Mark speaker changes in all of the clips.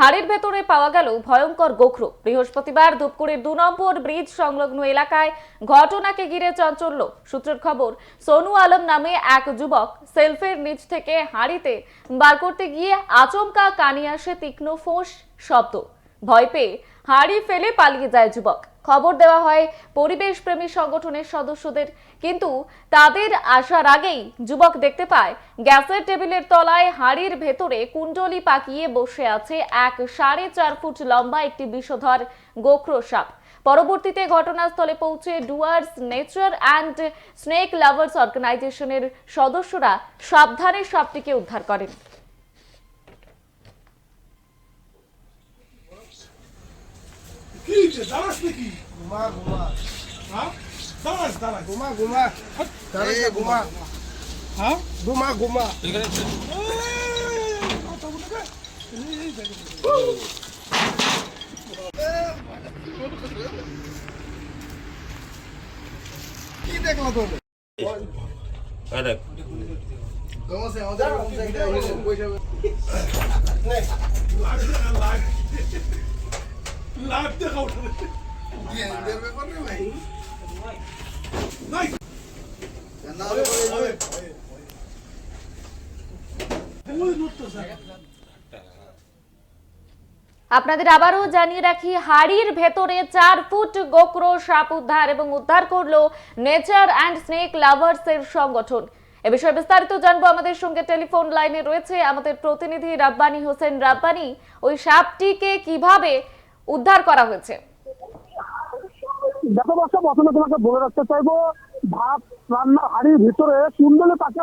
Speaker 1: হাড়ির ভেতরে পাওয়া গেল ভয়ঙ্কর গোখরো। বৃহস্পতিবার ধূপগুড়ির দু নম্বর ব্রিজ সংলগ্ন এলাকায় ঘটনাকে ঘিরে চাঞ্চল্য। সূত্রের খবর, সোনু আলম নামে এক যুবক সেলফের নিচ থেকে হাড়িতে বার করতে গিয়ে আচমকা কানে আসে তীক্ষ্ণ ফোঁস শব্দ। ভয় পেয়ে হাড়ি ফেলে পালিয়ে যায় যুবক। খবর দেওয়া হয় পরিবেশ প্রেমী সংগঠনের সদস্যদের। কিন্তু তাদের আসার আগেই যুবক দেখতে পায়, গ্যাসের টেবিলের তলায় হাড়ির ভেতরে কুণ্ডলি পাকিয়ে বসে আছে এক সাড়ে চার ফুট লম্বা একটি বিষধর গোখরো সাপ। পরবর্তীতে ঘটনাস্থলে পৌঁছে Dooars nature and snake lovers অর্গানাইজেশনের সদস্যরা সাবধানে সাপটিকে উদ্ধার করেন।
Speaker 2: কি হয়েছে দাঁড়াস নাকি?
Speaker 3: ঘুমা ঘুমা।
Speaker 2: হ্যাঁ? দাঁড়াস দাঁড়াস।
Speaker 3: ঘুমা ঘুমা।
Speaker 2: দাঁড়াস
Speaker 3: ঘুমা।
Speaker 2: হ্যাঁ?
Speaker 3: ঘুমা ঘুমা। কি দেখল
Speaker 4: এই দেখ।
Speaker 3: আমাদের এরকম জায়গায় এসে বসে
Speaker 1: আপনাদের আবারও জানিয়ে রাখি, হাড়ির ভেতরে চার ফুট গোকরো সাপ উদ্ধার এবং উদ্ধার করল নেচার অ্যান্ড স্নেক লাভার্স এর সংগঠন। এ বিষয়ে বিস্তারিত জানব আমাদের সঙ্গে টেলিফোন লাইনে রয়েছে আমাদের প্রতিনিধি রাব্বানি হোসেন। রাব্বানি, ওই সাপটিকে কীভাবে উদ্ধার করা হয়েছে।
Speaker 5: তোমাকে বলে রাখতে চাইব, ভাত হাড়ির ভিতরে তাকে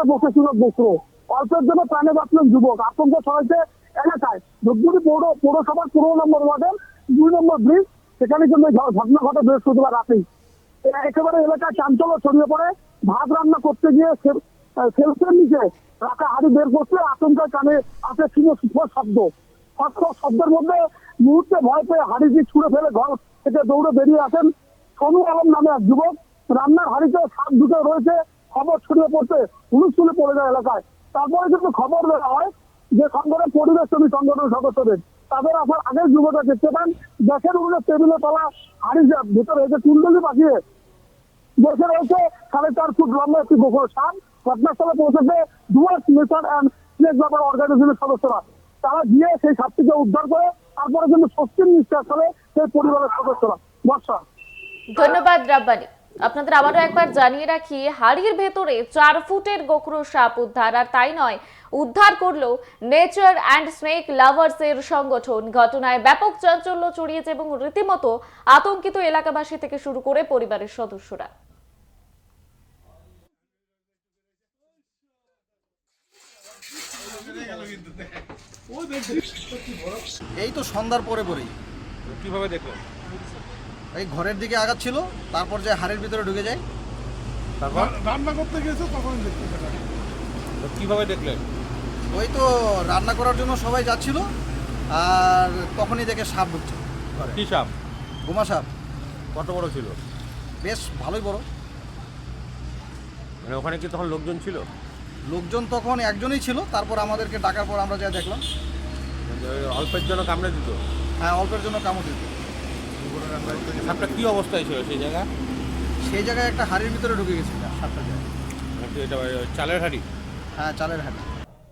Speaker 5: অল্পের জন্য প্রাণে বাঁচলেন যুবক। আতঙ্ক ছড়াইছে এলাকায়। ধূপগুড়ি পৌর, পৌরসভার পনেরো নম্বর ওয়ার্ডের দুই নম্বর ব্রিজ, সেখানে কিন্তু ঘটনা ঘটে বৃহস্পতিবার রাতেই। একেবারে এলাকায় চাঞ্চল্য ছড়িয়ে পড়ে। ভাত রান্না করতে গিয়ে সেলফের নিচে রাখা হাড়ি বের করতে আতঙ্কের কানে আসে শব্দ। শব্দের মধ্যে মুহূর্তে ভয় পেয়ে হাড়িটি ছুঁড়ে ফেলে ঘর থেকে দৌড়ে বেরিয়ে আসেন সোনু আলম নামে এক যুবক। রান্নার হাড়িতে সাপ ঢুকে রয়েছে, খবর ছড়িয়ে পড়তে হুলুস্থুলে পড়ে যায় এলাকায়। তারপরে কিন্তু খবর দেওয়া হয় যে সংগঠনের পরিবেশ শ্রমিক সংগঠনের সদস্যদের। তাদের আসার আগে যুবকরা দেখতে পান, গ্যাসের উঠে টেবিলে তলা হাড়ি ভেতরে এসে কুণ্ডলি পাঠিয়ে বসে রয়েছে, সাড়ে চার ফুট লম্বা একটি গোখর সাপ ঘটনাস্থলে পৌঁছেছে ডুয়ার্স নেশন অ্যান্ড স্নেক ব্যাপার অর্গানাইজেশনের সদস্যরা। তারা গিয়ে সেই সাপটিকে উদ্ধার করে তারপরে কিন্তু স্বস্তির নিঃশ্বাস ফেলে সেই পরিবারের সদস্যরা। বর্ষা।
Speaker 1: ধন্যবাদ রাব্বানি। আপনাদের আবারও একবার জানিয়ে রাখি, হাড়ির ভেতরে চার ফুটের গোখরো সাপ উদ্ধার, আর তাই নয়, উদ্ধার করল নেচার অ্যান্ড স্নেক লাভার্স এর সংগঠন। ঘটনায় ব্যাপক চাঞ্চল্য ছড়িয়েছে এবং রীতিমতো আতঙ্কিত এলাকাবাসী থেকে শুরু করে পরিবারের সদস্যরা
Speaker 2: ওই দেখ,
Speaker 3: এই তো সন্ধ্যার পরে পরেই
Speaker 4: কীভাবে দেখলেন
Speaker 3: এই ঘরের দিকে আগাচ্ছিল তারপর যে হাড়ের ভিতরে ঢুকে যায়।
Speaker 4: তারপর?
Speaker 2: রান্না করতে গেছে তখন দেখতে
Speaker 4: তো কীভাবে দেখলেন
Speaker 3: ওই তো রান্না করার জন্য সবাই যাচ্ছিল আর তখনই দেখে সাপ ঢুকছে।
Speaker 4: কি সাপ?
Speaker 3: গোমা সাপ।
Speaker 4: কত বড় ছিল?
Speaker 3: বেশ ভালোই বড়।
Speaker 4: মানে ওখানে কি তখন লোকজন ছিল?
Speaker 3: লোকজন তখন একজনই ছিল তারপর আমাদেরকে ডাকার পর আমরা যা দেখলাম।
Speaker 4: অল্পের জন্য কামড়ে দিত?
Speaker 3: হ্যাঁ অল্পের জন্য কামড় দিত।
Speaker 4: সাপটা কী অবস্থায় ছিল সেই জায়গা
Speaker 3: সেই জায়গায় একটা হাড়ির ভিতরে ঢুকে গেছিল সাপটা। জায়গা
Speaker 4: মানে এটা চালের হাড়ি?
Speaker 3: হ্যাঁ চালের হাড়ি।